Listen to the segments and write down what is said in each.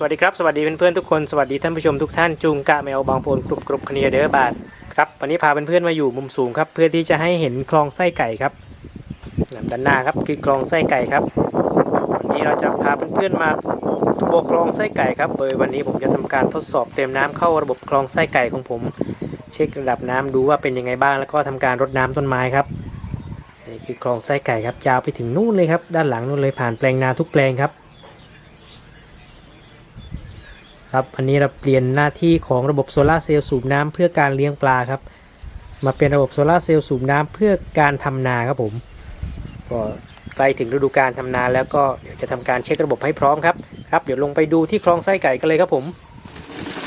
สวัสดีครับ สวัสดีเพื่อนๆทุกคนสวัสดีท่านผู้ชมทุกท่านจุงกะแมวบางโพนกรุบกรุบคเนียเดอร์บาทครับวันนี้พาเพื่อนๆมาอยู่มุมสูงครับ เพื่อที่จะให้เห็นคลองไส้ไก่ครับด้านหน้าครับคือคลองไส้ไก่ครับ วันนี้เราจะพาเพื่อนๆมาทัวร์คลองไส้ไก่ครับโดยวันนี้ผมจะทำการทดสอบเต็มน้ำเข้าระบบคลองไส้ไก่ของผม เช็คระดับน้ำดูว่าเป็นยังไงบ้างแล้วก็ทำการรดน้ำต้นไม้ครับนี่คือคลองไส้ไก่ครับยาวไปถึงนู่นเลยครับ ด้านหลังนู่นเลยผ่านแปลงนาทุกแปลงครับ ครับอันนี้เราเปลี่ยนหน้าที่ของระบบโซลาเซลล์สูบน้ำเพื่อการเลี้ยงปลาครับ มาเป็นระบบโซลาเซลล์สูบน้ำเพื่อการทำนาครับผมก็ใกล้ถึงฤดูการทำนาแล้วก็เดี๋ยวจะทำการเช็คระบบให้พร้อมครับครับเดี๋ยวลงไปดูที่คลองไส้ไก่กันเลยครับผม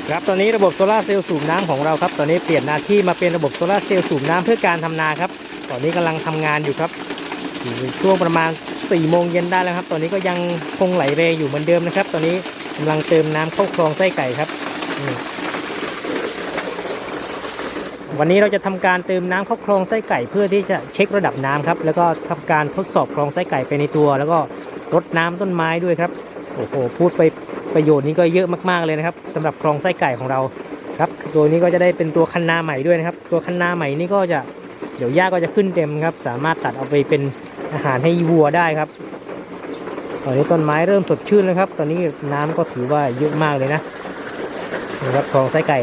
ครับตอนนี้ระบบโซลาเซลล์สูบน้ำของเราครับตอนนี้เปลี่ยนหน้าที่มาเป็นระบบโซลาเซลล์สูบน้ำเพื่อการทำนาครับ ตอนนี้กำลังทำงานอยู่ครับช่วงประมาณ4โมงเย็นได้แล้วครับ ตอนนี้ก็ยังคงไหลเรอยู่เหมือนเดิมนะครับ ตอนนี้ำลังเติมน้ำเข้าคลองไส้ไก่ครับ วันนี้เราจะทำการเติมน้ำเข้าคลองไส้ไก่เพื่อที่จะเช็คระดับน้ำครับ แล้วก็ทำการทดสอบคลองไส้ไก่ไปในตัว แล้วก็รดน้ำต้นไม้ด้วยครับ โอ้โห พูดไปประโยชน์นี้ก็เยอะมากๆเลยนะครับสำหรับคลองไส้ไก่ของเราครับ ตัวนี้ก็จะได้เป็นตัวคันนาใหม่ด้วยนะครับ ตัวคันนาใหม่นี่ก็จะเดี๋ยวหญ้าก็จะขึ้นเต็มครับ สามารถตัดเอาไปเป็นอาหารให้วัวได้ครับ ตอนนี้ต้นไม้เริ่มสดชื่นแล้วครับ ตอนนี้น้ำก็ถือว่าเยอะมากเลยนะนี่ครับคลองไส้ไก่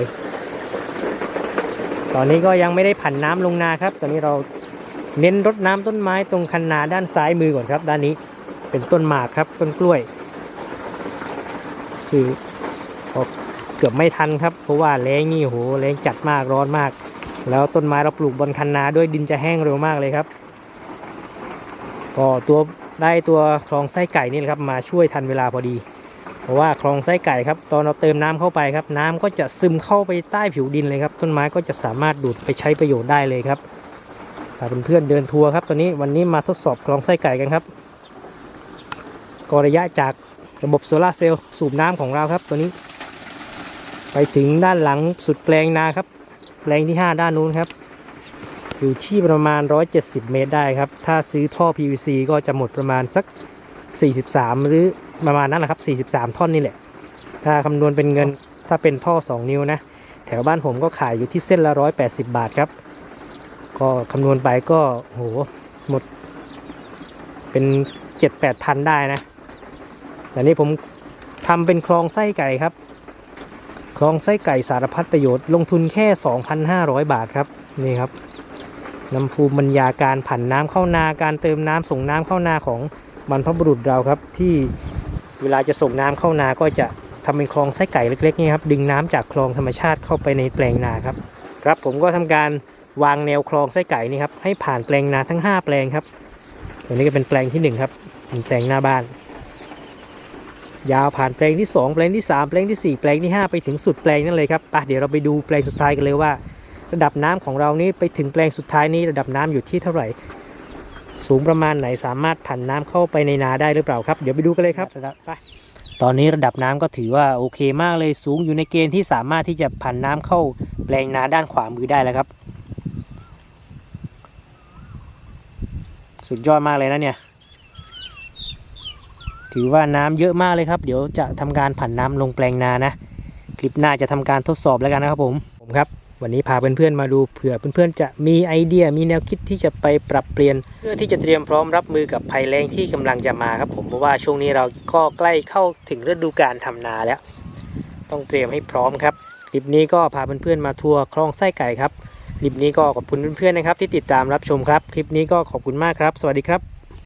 ตอนนี้ก็ยังไม่ได้ผันน้ำลงนาครับ ตอนนี้เราเน้นรดน้ำต้นไม้ตรงคันนาด้านซ้ายมือก่อนครับ ด้านนี้เป็นต้นหมากครับ ต้นกล้วย คือเกือบไม่ทันครับ เพราะว่าแรงนี่โหแรงจัดมากร้อนมาก แล้วต้นไม้เราปลูกบนคันนาด้วยดินจะแห้งเร็วมากเลยครับก็ตัว ได้ตัวคลองไส้ไก่นี่แหละครับมาช่วยทันเวลาพอดี เพราะว่าคลองไส้ไก่ครับตอนเราเติมน้ำเข้าไปครับ น้ำก็จะซึมเข้าไปใต้ผิวดินเลยครับ ต้นไม้ก็จะสามารถดูดไปใช้ประโยชน์ได้เลยครับพาเพื่อนๆเดินทัวร์ครับตอนนี้วันนี้มาทดสอบคลองไส้ไก่กันครับก็ระยะจากระบบโซลาร์เซลล์สูบน้ำของเราครับ ตัวนี้ ไปถึงด้านหลังสุดแปลงนาครับ แปลงที่ 5 ด้านนู้นครับ อยู่ที่ประมาณ 170 เมตรได้ครับ ถ้าซื้อท่อ PVC ก็จะหมดประมาณสัก 43 หรือประมาณนั้นแหละครับ 43 ท่อนนี่แหละ ถ้าคำนวณเป็นเงินถ้าเป็นท่อ 2 นิ้วนะ แถวบ้านผมก็ขายอยู่ที่เส้นละ 180 บาทครับ ก็คำนวณไปก็โหหมด เป็น 7-8 พันได้นะแต่นี้ผมทำเป็นคลองไส้ไก่ครับคลองไส้ไก่สารพัดประโยชน์ลงทุนแค่ 2,500 บาทครับ นี่ครับ น้ำภูมิบรรยาการผันน้ำเข้านาการเติมน้ำส่งน้ำเข้านาของบรรพบุรุษเราครับ ที่เวลาจะส่งน้ำเข้านาก็จะทำเป็นคลองไส้ไก่เล็กๆนี่ครับดึงน้ำจากคลองธรรมชาติเข้าไปในแปลงนาครับ ครับผมก็ทำการวางแนวคลองไส้ไก่นี่ครับให้ผ่านแปลงนาทั้ง 5 แปลงครับตัวนี้ก็เป็นแปลงที่1ครับเป็นแปลงหน้าบ้าน ยาวผ่านแปลงที่ 2 แปลงที่ 3 แปลงที่ 4 แปลงที่ 5 ไปถึงสุดแปลงนั่นเลยครับไปเดี๋ยวเราไปดูแปลงสุดท้ายกันเลยว่า ระดับน้ำของเรานี้ไปถึงแปลงสุดท้ายนี้ระดับน้ำอยู่ที่เท่าไหร่ สูงประมาณไหนสามารถผันน้ำเข้าไปในนาได้หรือเปล่าครับ เดี๋ยวไปดูกันเลยครับระดับไปตอนนี้ระดับน้ำก็ถือว่าโอเคมากเลยสูงอยู่ในเกณฑ์ที่สามารถที่จะผันน้ำเข้าแปลงนาด้านขวามือได้แล้วครับ สุดยอดมากเลยนะเนี่ย ถือว่าน้ำเยอะมากเลยครับ เดี๋ยวจะทำการผันน้ำลงแปลงนานะ คลิปหน้าจะทำการทดสอบแล้วกันนะครับผมผมครับ วันนี้พาเพื่อนๆมาดูเผื่อเพื่อนๆจะมีไอเดียมีแนวคิดที่จะไปปรับเปลี่ยน เพื่อที่จะเตรียมพร้อมรับมือกับภัยแล้งที่กำลังจะมาครับผมเพราะว่าช่วงนี้เราก็ใกล้เข้าถึงฤดูการทำนาแล้ว ต้องเตรียมให้พร้อมครับคลิปนี้ก็พาเพื่อนๆมาทัวร์คลองไส้ไก่ครับคลิปนี้ก็ขอบคุณเพื่อนๆนะครับ ที่ติดตามรับชมครับ คลิปนี้ก็ขอบคุณมากครับ สวัสดีครับ